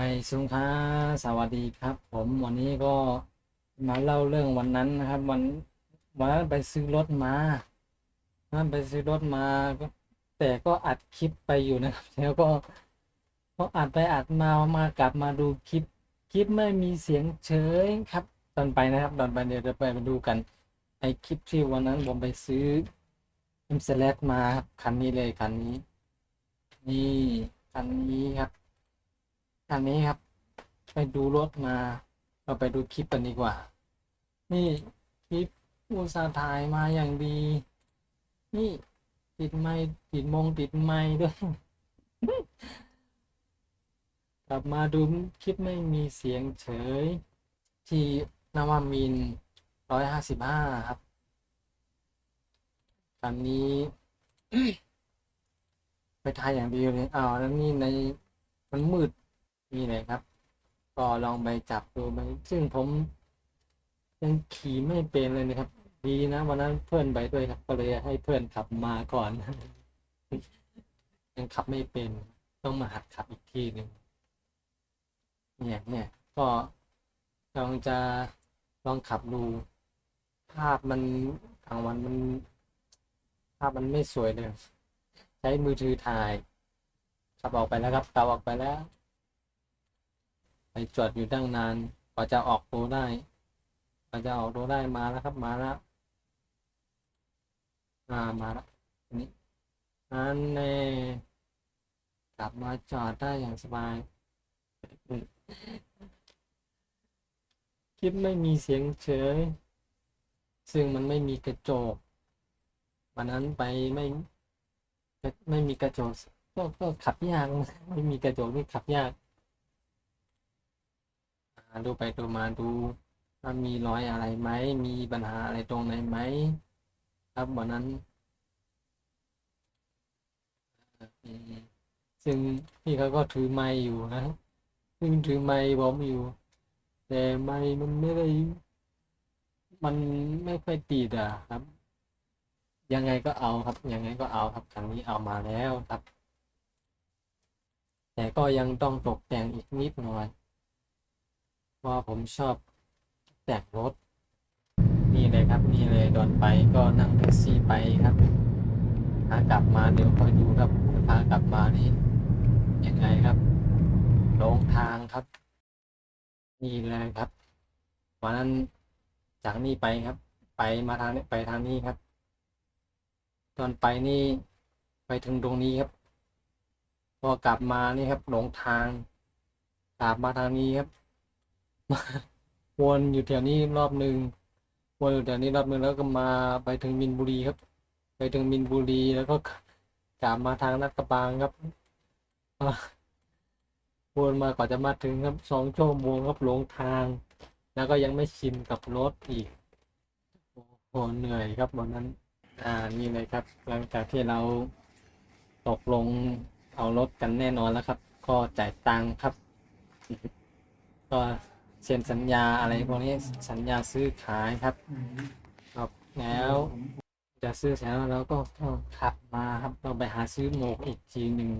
ไอซุงค้าสวัสดีครับ ผมวันนี้ก็มาเล่าเรื่องวันนั้นนะครับ วันวันนั้นไปซื้อรถมาวันไปซื้อรถมาก็แต่ก็อัดคลิปไปอยู่นะครับ แล้วก็พออัดไปอัดมามากลับมาดูคลิปคลิปไม่มีเสียงเฉยครับ ตอนไปนะครับ ตอนไปเดี๋ยวจะไปมาดูกันไอคลิปที่วันนั้นผมไปซื้อ m อ็มมาครับคันนี้เลยคันนี้ นี่คันนี้ครับ คันนี้ครับ ไปดูรถมา เราไปดูคลิปกันดีกว่า นี่คลิปอุตสาห์ถ่ายมาอย่างดี นี่ติดไม้ติดมงติดไม้ด้วย กลับมาดูคลิปไม่มีเสียงเฉย ที่นวมินร้อยห้าสิบห้าครับคันนี้ ไปถ่ายอย่างเดียวเลยอ้าวแล้วนี่ในมันมืด นี่เลยครับ ก็ลองไปจับดูไปซึ่งผมยังขี่ไม่เป็นเลยนะครับ ดีนะวันนั้นเพื่อนไปด้วยครับ ก็เลยให้เพื่อนขับมาก่อน ยังขับไม่เป็นต้องมาหัดขับอีกทีหนึ่งเนี่ยเนี่ยก็ลองจะลองขับดูภาพมันกลางวันมัน ภาพมันไม่สวยเลย ใช้มือถือถ่ายขับออกไปแล้วครับขับออกไปแล้ว จอดอยู่ตั้งนานกว่าจะออกตัวได้กว่าจะออกตัวได้มาแล้วครับมาแล้วมามาแล้วนนี้นั่นแน่กลับมาจอดได้อย่างสบายคลิปไม่มีเสียงเฉย ซึ่งมันไม่มีกระจก วันนั้นไปไม่ ไม่มีกระจกก็ก็ขับยาก ไม่มีกระจกนี่ขับยาก ดูไปดูมาดูว่ามีรอยอะไรไหม มีปัญหาอะไรตรงไหนไหม ครับวันนั้น ซึ่งพี่เขาก็ถือไม้อยู่นะซึ่งถือไม้ผมอยู่ แต่ไม้มันไม่ได้ มันไม่ค่อยติดอะครับ ยังไงก็เอาครับ ยังไงก็เอาครับครั้งนี้เอามาแล้วครับ แต่ก็ยังต้องตกแต่งอีกนิดหน่อย ราะผมชอบแต่งรถ นี่เลยครับ นี่เลยตอนไปก็นั่งแท็กซี่ไปครับขากลับมาเดี๋ยวคอยดูครับขากลับมานี่ยังไงครับหลงทางครับ นี่เลยครับวันนั้นจากนี่ไปครับ ไปมาทางนี้ไปทางนี้ครับ ตอนไปนี่ไปถึงตรงนี้ครับ พอกลับมานี่ครับหลงทางกลับมาทางนี้ครับ วนอยู่แถวนี้รอบหนึ่งวนอยู่แถวนี้รอบหนึ่งแล้วก็มาไปถึงมินบุรีครับ ไปถึงมินบุรีแล้วก็กลับมาทางนัดกระบังครับวนมากว่าจะมาถึงครับสองชั่วโมงครับหลงทาง แล้วก็ยังไม่ชินกับรถอีกโอ้โหเหนื่อยครับวันนั้น อ่านี่เลยครับ หลังจากที่เราตกลงเอารถกันแน่นอนแล้วครับ ก็จ่ายตังค์ครับ ก็ เซ็นสัญญาอะไรพวกนี้สัญญาซื้อขายครับครับแล้วจะซื้อเสร็จแล้วเราก็ต้องขับมาครับเราไปหาซื้อหมวกอีกทีหนึ่ง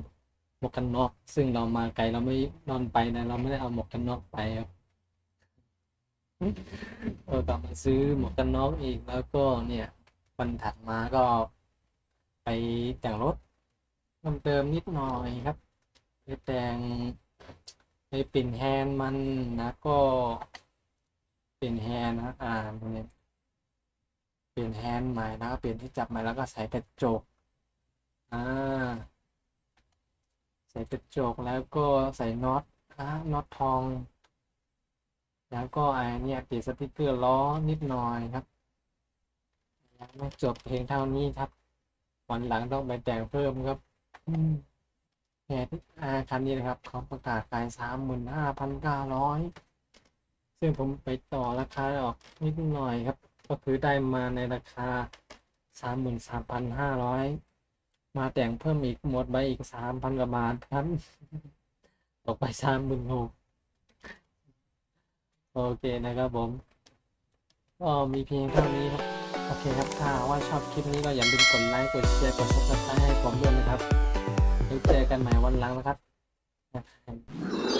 หมวกกันน็อกซึ่งเรามาไกลเราไม่นอนไปนะเราไม่ได้เอาหมวกกันน็อกไปครับเออกลับมาซื้อหมวกกันน็อกอีกแล้วก็เนี่ยวันถัดมาก็ไปแต่งรถเพิ่มเติมนิดหน่อยครับไปแต่ง ไปเปลี่ยนแฮนด์มันนะก็เปลี่ยนแฮนด์นะอ่าเนี่ยเปลี่ยนแฮนด์ใหม่แล้วก็เปลี่ยนที่จับใหม่แล้วก็ใส่กระจกอ่าใส่กระจกแล้วก็ใส่น็อตอ่าน็อตทอง แล้วก็ไอเนี่ยเปลี่ยนสติกเกอร์ล้อนิดหน่อยครับยังไม่จบเพลงเท่านี้ครับวันหลังต้องไปแต่งเพิ่มครับ อืม แค่อาคันนี้นะครับเขาประกาศขายสามหมื่นห้าพันเก้าร้อยซึ่งผมไปต่อราคาออกนิดหน่อยครับ ก็คือได้มาในราคาสามหมื่นสามพันห้าร้อยมาแต่งเพิ่มอีกหมดไปอีกสามพันกว่าบาทครับตกไปสามหมื่นหกโอเคนะครับผมก็มีเพียงเท่านี้ครับ โอเคครับถ้าว่าชอบคลิปนี้ก็อย่าลืมกดไลค์ กดแชร์ กด subscribe ให้ผมด้วยนะครับ เจอกันใหม่วันหลังนะครับ